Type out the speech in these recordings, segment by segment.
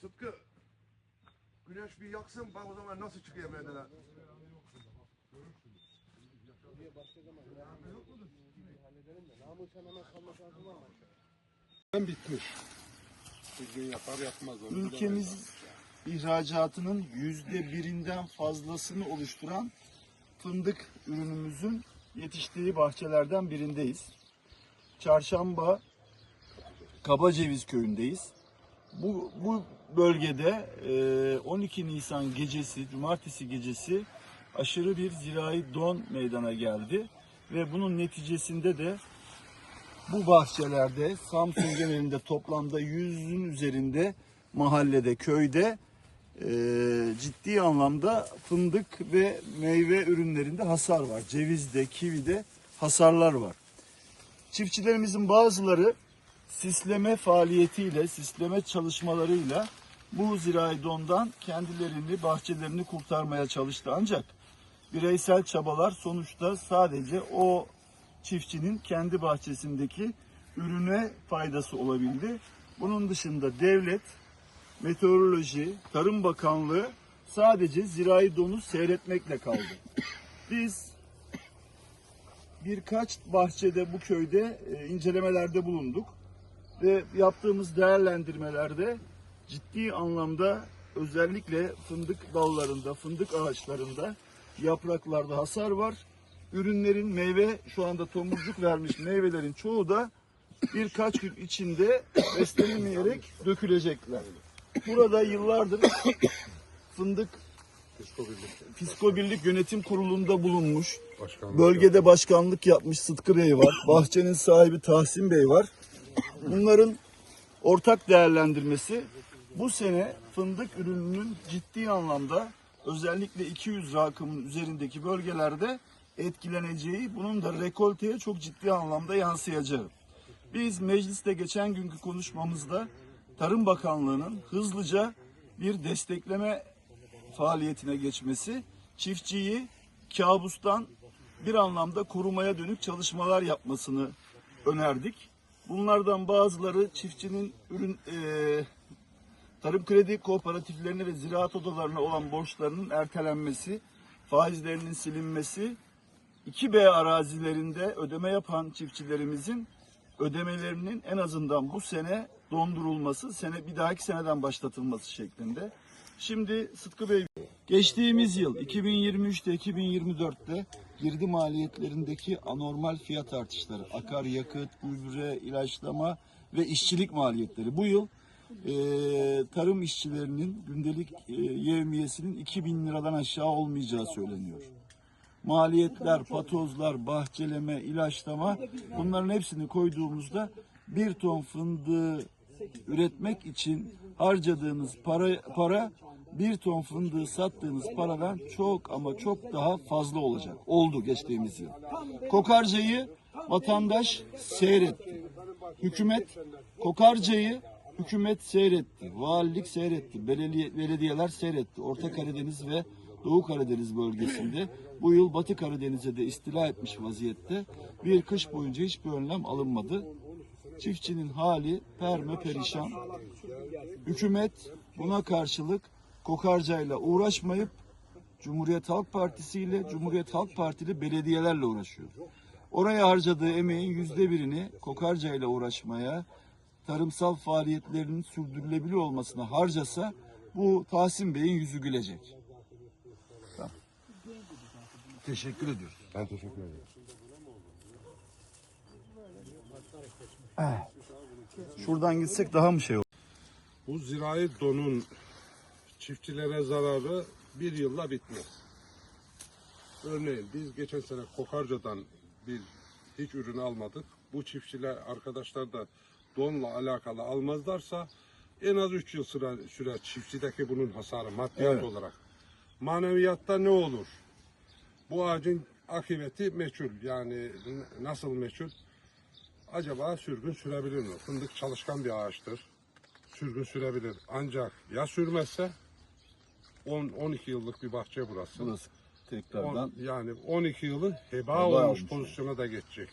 Sıtkı. Güneş bir yaksın bak o zaman nasıl çıkıyor meydana. bitmiş. Bir gün yapar yapmaz. onu ülkemiz ihracatının yüzde birinden fazlasını oluşturan fındık ürünümüzün yetiştiği bahçelerden birindeyiz. Çarşamba Kabaceviz köyündeyiz. Bu, bu bölgede e, 12 Nisan gecesi, cumartesi gecesi aşırı bir zirai don meydana geldi. Ve bunun neticesinde de bu bahçelerde Samsun genelinde toplamda yüzün üzerinde mahallede, köyde e, ciddi anlamda fındık ve meyve ürünlerinde hasar var. Cevizde, kivide hasarlar var. Çiftçilerimizin bazıları sisleme faaliyetiyle, sisleme çalışmalarıyla bu zirai dondan kendilerini, bahçelerini kurtarmaya çalıştı. Ancak bireysel çabalar sonuçta sadece o çiftçinin kendi bahçesindeki ürüne faydası olabildi. Bunun dışında devlet, meteoroloji, Tarım Bakanlığı sadece zirai donu seyretmekle kaldı. Biz birkaç bahçede bu köyde e, incelemelerde bulunduk ve yaptığımız değerlendirmelerde ciddi anlamda özellikle fındık dallarında, fındık ağaçlarında, yapraklarda hasar var. Ürünlerin meyve şu anda tomurcuk vermiş meyvelerin çoğu da birkaç gün içinde beslenemeyerek dökülecekler. Burada yıllardır fındık Fisko Birlik Yönetim Kurulu'nda bulunmuş. Başkanlık Bölgede başkanlık yapmış Sıtkı Bey var. Bahçenin sahibi Tahsin Bey var. Bunların ortak değerlendirmesi bu sene fındık ürününün ciddi anlamda özellikle 200 rakımın üzerindeki bölgelerde etkileneceği, bunun da rekolteye çok ciddi anlamda yansıyacağı. Biz mecliste geçen günkü konuşmamızda Tarım Bakanlığı'nın hızlıca bir destekleme faaliyetine geçmesi, çiftçiyi kabustan bir anlamda korumaya dönük çalışmalar yapmasını önerdik. Bunlardan bazıları çiftçinin ürün eee, tarım kredi kooperatiflerine ve ziraat odalarına olan borçlarının ertelenmesi, faizlerinin silinmesi, 2B arazilerinde ödeme yapan çiftçilerimizin ödemelerinin en azından bu sene dondurulması, sene bir dahaki seneden başlatılması şeklinde. Şimdi Sıtkı Bey, geçtiğimiz yıl 2023'te 2024'te girdi maliyetlerindeki anormal fiyat artışları, akaryakıt, gübre, ilaçlama ve işçilik maliyetleri. Bu yıl e, tarım işçilerinin gündelik e, yevmiyesinin 2000 liradan aşağı olmayacağı söyleniyor maliyetler, patozlar, bahçeleme, ilaçlama bunların hepsini koyduğumuzda bir ton fındığı üretmek için harcadığınız para, para bir ton fındığı sattığınız paradan çok ama çok daha fazla olacak. Oldu geçtiğimiz yıl. Kokarcayı vatandaş seyretti. Hükümet kokarcayı hükümet seyretti. Valilik seyretti. Belediye, belediyeler seyretti. Orta Karadeniz ve Doğu Karadeniz bölgesinde bu yıl Batı Karadeniz'e de istila etmiş vaziyette bir kış boyunca hiçbir önlem alınmadı. Çiftçinin hali perme perişan. Hükümet buna karşılık kokarcayla uğraşmayıp Cumhuriyet Halk Partisi ile Cumhuriyet Halk Partili belediyelerle uğraşıyor. Oraya harcadığı emeğin yüzde birini kokarcayla uğraşmaya, tarımsal faaliyetlerinin sürdürülebilir olmasına harcasa bu Tahsin Bey'in yüzü gülecek. Teşekkür ediyoruz. Ben teşekkür ederim. Şuradan gitsek daha mı şey olur? Bu zirai donun çiftçilere zararı bir yılla bitmez. Örneğin biz geçen sene Kokarca'dan bir hiç ürün almadık. Bu çiftçiler arkadaşlar da donla alakalı almazlarsa en az 3 yıl sürer, sürer çiftçideki bunun hasarı maddiyat Evet. olarak. Maneviyatta ne olur? Bu ağacın akıbeti meçhul. Yani nasıl meçhul? Acaba sürgün sürebilir mi? Fındık çalışkan bir ağaçtır. Sürgün sürebilir. Ancak ya sürmezse 10-12 yıllık bir bahçe burası. Burası. tekrardan. On- yani 12 yılı heba, Heba olmuş olmuş pozisyona da geçecek.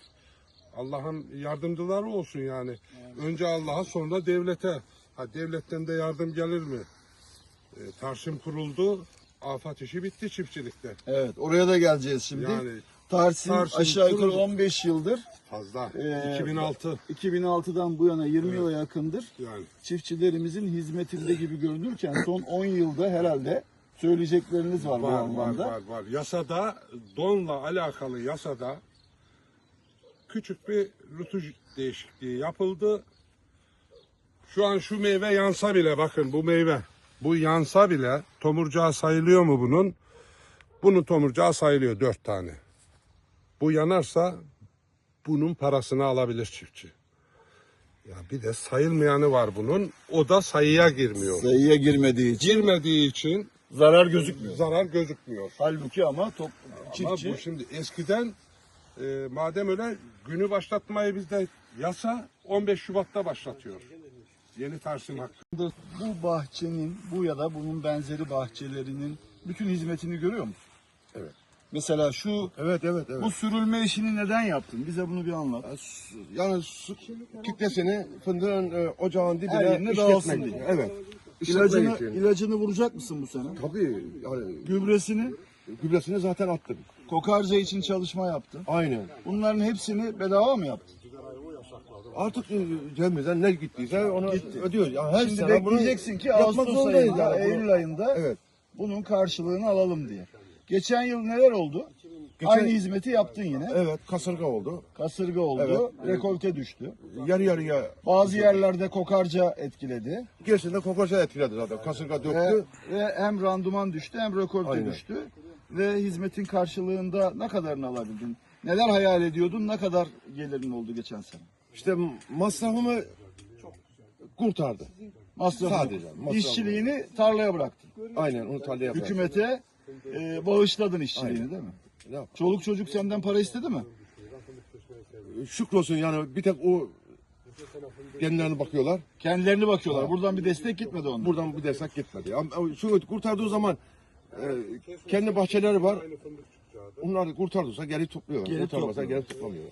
Allah'ın yardımcıları olsun yani. Önce Allah'a sonra devlete. Ha devletten de yardım gelir mi? E, Tarsim kuruldu. Afat işi bitti çiftçilikte. Evet oraya da geleceğiz şimdi. Yani Tarsim, Tarsim aşağı yukarı kuruldu. 15 yıldır. fazla. Ee, 2006 2006'dan bu yana 20 yıla yakındır. yani. Çiftçilerimizin hizmetinde gibi görünürken son 10 yılda herhalde söyleyecekleriniz var, bu Var var anlamda. var var. Yasada donla alakalı yasada küçük bir rütuş değişikliği yapıldı. Şu an şu meyve yansa bile bakın bu meyve bu yansa bile tomurcağı sayılıyor mu bunun? Bunun tomurcağı sayılıyor dört tane. Bu yanarsa bunun parasını alabilir çiftçi. Ya bir de sayılmayanı var bunun. O da sayıya girmiyor. Sayıya girmediği için Girmediği için zarar gözükmüyor. zarar gözükmüyor. Halbuki ama top, Ama çiftçi bu şimdi eskiden e, madem öyle günü başlatmayı bizde yasa 15 Şubat'ta başlatıyor. Yeni Tarsim hakkı. bu bahçenin bu ya da bunun benzeri bahçelerinin bütün hizmetini görüyor musun? Evet. Mesela şu Evet evet evet. bu sürülme işini neden yaptın? Bize bunu bir anlat. Yani su kitlesini fındığın e, ocağın dibine Her yerine işletmek. dağılsın diye. Evet. İşletmek İlacını, için. ilacını vuracak mısın bu sene? Tabii yani Gübresini, gübresini zaten attım. kokarca için çalışma yaptın. Aynen. Bunların hepsini bedava mı yaptın? Artık e, cebimizden ne gittiyse onu ödüyoruz. Yani her Şimdi sene bunu bekleyeceksin ki yapmak Ağustos zorundayız ayında, yani bunu. Eylül ayında Evet. bunun karşılığını alalım diye. Geçen yıl neler oldu? Geçen- Aynı hizmeti yaptın yine. Evet kasırga oldu. Kasırga oldu, rekolte düştü. Yarı yarıya Bazı yerlerde kokarca etkiledi. gerisinde kokoşa etkiledi zaten. Kasırga Ve, döktü. ve hem randuman düştü hem rekolte Aynen. düştü. Ve hizmetin karşılığında ne kadarını alabildin? Neler hayal ediyordun? Ne kadar gelirin oldu geçen sene? İşte masrafımı kurtardı. Masrafını, Sadece, masrafı. işçiliğini tarlaya bıraktın. Aynen onu tarlaya bıraktı. Hükümete e, bağışladın işçiliğini Aynen. değil mi? Ne yap- Çoluk çocuk senden para istedi mi? Şükrolsun yani bir tek o kendilerine bakıyorlar. Kendilerini bakıyorlar. Buradan bir destek gitmedi onlara. Buradan bir destek gitmedi. Ama şu kurtardığı zaman e, kendi bahçeleri var. Onlar kurtardıysa geri topluyorlar. Geri Kurtarmasa topluyorlar. geri toplamıyor.